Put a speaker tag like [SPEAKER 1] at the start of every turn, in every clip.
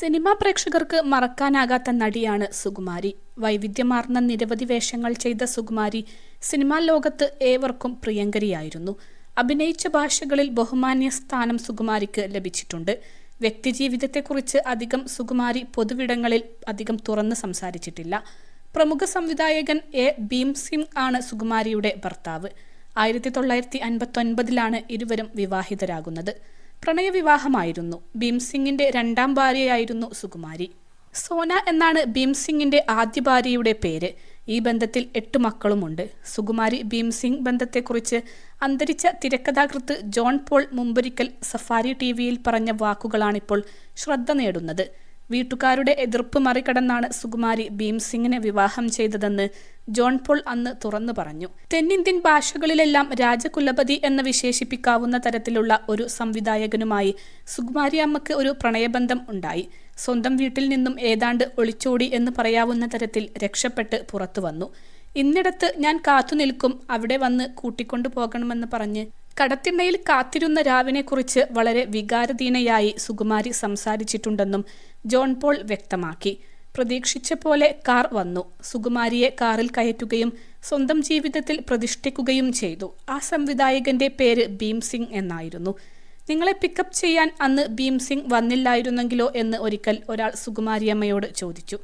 [SPEAKER 1] Cinema പ്രേക്ഷകർക്ക് മറക്കാനാകാത്ത നടിയാണ് സുകുമാരി. വൈവിധ്യമാർന്ന നിരവധി വേഷങ്ങൾ ചെയ്ത സുകുമാരി സിനിമാ ലോകത്ത് ഏവർക്കും പ്രിയങ്കരിയായിരുന്നു. അഭിനയിച്ച ഭാഷകളിൽ ബഹുമാന്യ സ്ഥാനം സുകുമാരിക്ക് ലഭിച്ചിട്ടുണ്ട്. വ്യക്തിജീവിതത്തെക്കുറിച്ച് അധികം സുകുമാരി പൊതുവിടങ്ങളിൽ അധികം തുറന്ന് സംസാരിച്ചിട്ടില്ല. പ്രമുഖ സംവിധായകൻ എ. ഭീം സിംഗ് ആണ് സുകുമാരിയുടെ ഭർത്താവ്. ആയിരത്തി തൊള്ളായിരത്തി അൻപത്തൊൻപതിലാണ് ഇരുവരും വിവാഹിതരാകുന്നത്. പ്രണയവിവാഹമായിരുന്നു. ഭീംസിംഗിന്റെ രണ്ടാം ഭാര്യയായിരുന്നു സുകുമാരി. സോന എന്നാണ് ഭീംസിംഗിന്റെ ആദ്യ ഭാര്യയുടെ പേര്. ഈ ബന്ധത്തിൽ എട്ട് മക്കളുമുണ്ട്. സുകുമാരി ഭീംസിംഗ് ബന്ധത്തെക്കുറിച്ച് അന്തരിച്ച തിരക്കഥാകൃത്ത് ജോൺ പോൾ മുമ്പൊരിക്കൽ സഫാരി ടി വിയിൽ പറഞ്ഞ വാക്കുകളാണിപ്പോൾ ശ്രദ്ധ നേടുന്നത്. വീട്ടുകാരുടെ എതിർപ്പ് മറികടന്നാണ് സുകുമാരി ഭീംസിംഗിനെ വിവാഹം ചെയ്തതെന്ന് ജോൺ പോൾ അന്ന് തുറന്നു പറഞ്ഞു. തെന്നിന്ത്യൻ ഭാഷകളിലെല്ലാം രാജകുലപതി എന്ന് വിശേഷിപ്പിക്കാവുന്ന തരത്തിലുള്ള ഒരു സംവിധായകനുമായി സുകുമാരി അമ്മയ്ക്ക് ഒരു പ്രണയബന്ധം ഉണ്ടായി. സ്വന്തം വീട്ടിൽ നിന്നും ഏതാണ്ട് ഒളിച്ചോടി എന്ന് പറയാവുന്ന തരത്തിൽ രക്ഷപ്പെട്ട് പുറത്തു വന്നു. ഇന്നിടത്ത് ഞാൻ കാത്തുനിൽക്കും അവിടെ വന്ന് കൂട്ടിക്കൊണ്ടു പോകണമെന്ന് പറഞ്ഞ് കടത്തിണ്ണയിൽ കാത്തിരുന്ന രാവിനെക്കുറിച്ച് വളരെ വികാരധീനയായി സുകുമാരി സംസാരിച്ചിട്ടുണ്ടെന്നും ജോൺ പോൾ വ്യക്തമാക്കി. പ്രതീക്ഷിച്ച പോലെ കാർ വന്നു. സുകുമാരിയെ കാറിൽ കയറ്റുകയും സ്വന്തം ജീവിതത്തിൽ പ്രതിഷ്ഠിക്കുകയും ചെയ്തു. ആ സംവിധായകന്റെ പേര് ഭീം സിംഗ് എന്നായിരുന്നു. നിങ്ങളെ പിക്കപ്പ് ചെയ്യാൻ അന്ന് ഭീം സിംഗ് വന്നില്ലായിരുന്നെങ്കിലോ എന്ന് ഒരിക്കൽ ഒരാൾ സുകുമാരിയമ്മയോട് ചോദിച്ചു.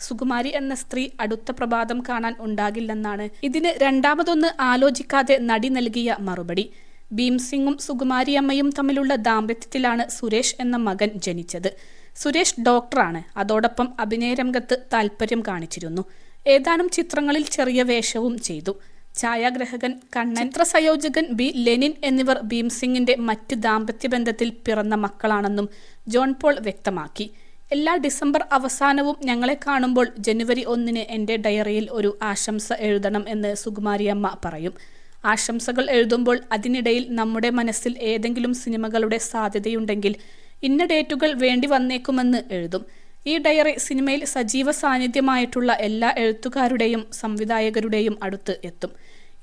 [SPEAKER 1] സുകുമാരി എന്ന സ്ത്രീ അടുത്ത പ്രഭാതം കാണാൻ ഉണ്ടാകില്ലെന്നാണ്. ഇതിന് രണ്ടാമതൊന്ന് ആലോചിക്കാതെ നടി നൽകിയ മറുപടി. ഭീം സിംഗും സുകുമാരിയമ്മയും തമ്മിലുള്ള ദാമ്പത്യത്തിലാണ് സുരേഷ് എന്ന മകൻ ജനിച്ചത്. സുരേഷ് ഡോക്ടറാണ്. അതോടൊപ്പം അഭിനയരംഗത്ത് താല്പര്യം കാണിച്ചിരുന്നു. ഏതാനും ചിത്രങ്ങളിൽ ചെറിയ വേഷവും ചെയ്തു. ഛായാഗ്രഹകൻ കണ്ണൻ ചിത്രസയോജകൻ ബി ലെനിൻ എന്നിവർ ഭീം സിംഗിന്റെ മറ്റ് ദാമ്പത്യ ബന്ധത്തിൽ പിറന്ന മക്കളാണെന്നും ജോൺ പോൾ വ്യക്തമാക്കി. എല്ലാ ഡിസംബർ അവസാനവും ഞങ്ങളെ കാണുമ്പോൾ ജനുവരി ഒന്നിന് എന്റെ ഡയറിയിൽ ഒരു ആശംസ എഴുതണം എന്ന് സുകുമാരിയമ്മ പറയും. ആശംസകൾ എഴുതുമ്പോൾ അതിനിടയിൽ നമ്മുടെ മനസ്സിൽ ഏതെങ്കിലും സിനിമകളുടെ സാധ്യതയുണ്ടെങ്കിൽ ഇന്ന ഡേറ്റുകൾ വേണ്ടി വന്നേക്കുമെന്ന് എഴുതും. ഈ ഡയറി സിനിമയിൽ സജീവ സാന്നിധ്യമായിട്ടുള്ള എല്ലാ എഴുത്തുകാരുടെയും സംവിധായകരുടെയും അടുത്ത് എത്തും.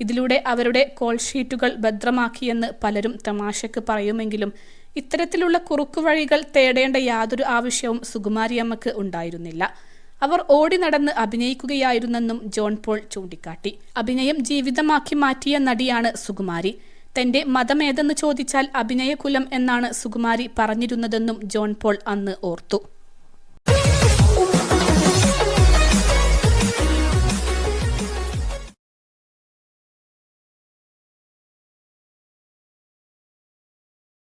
[SPEAKER 1] ഇതിലൂടെ അവരുടെ കോൾ ഷീറ്റുകൾ ഭദ്രമാക്കിയെന്ന് പലരും തമാശക്ക് പറയുമെങ്കിലും ഇത്തരത്തിലുള്ള കുറുക്കുവഴികൾ തേടേണ്ട യാതൊരു ആവശ്യവും സുകുമാരിയമ്മക്ക് ഉണ്ടായിരുന്നില്ല. അവർ ഓടി നടന്ന് അഭിനയിക്കുകയായിരുന്നെന്നും ജോൺ പോൾ ചൂണ്ടിക്കാട്ടി. അഭിനയം ജീവിതമാക്കി മാറ്റിയ നടിയാണ് സുകുമാരി. തന്റെ മതമേതെന്ന് ചോദിച്ചാൽ അഭിനയകുലം എന്നാണ് സുകുമാരി പറഞ്ഞിരുന്നതെന്നും ജോൺ പോൾ അന്ന് ഓർത്തു.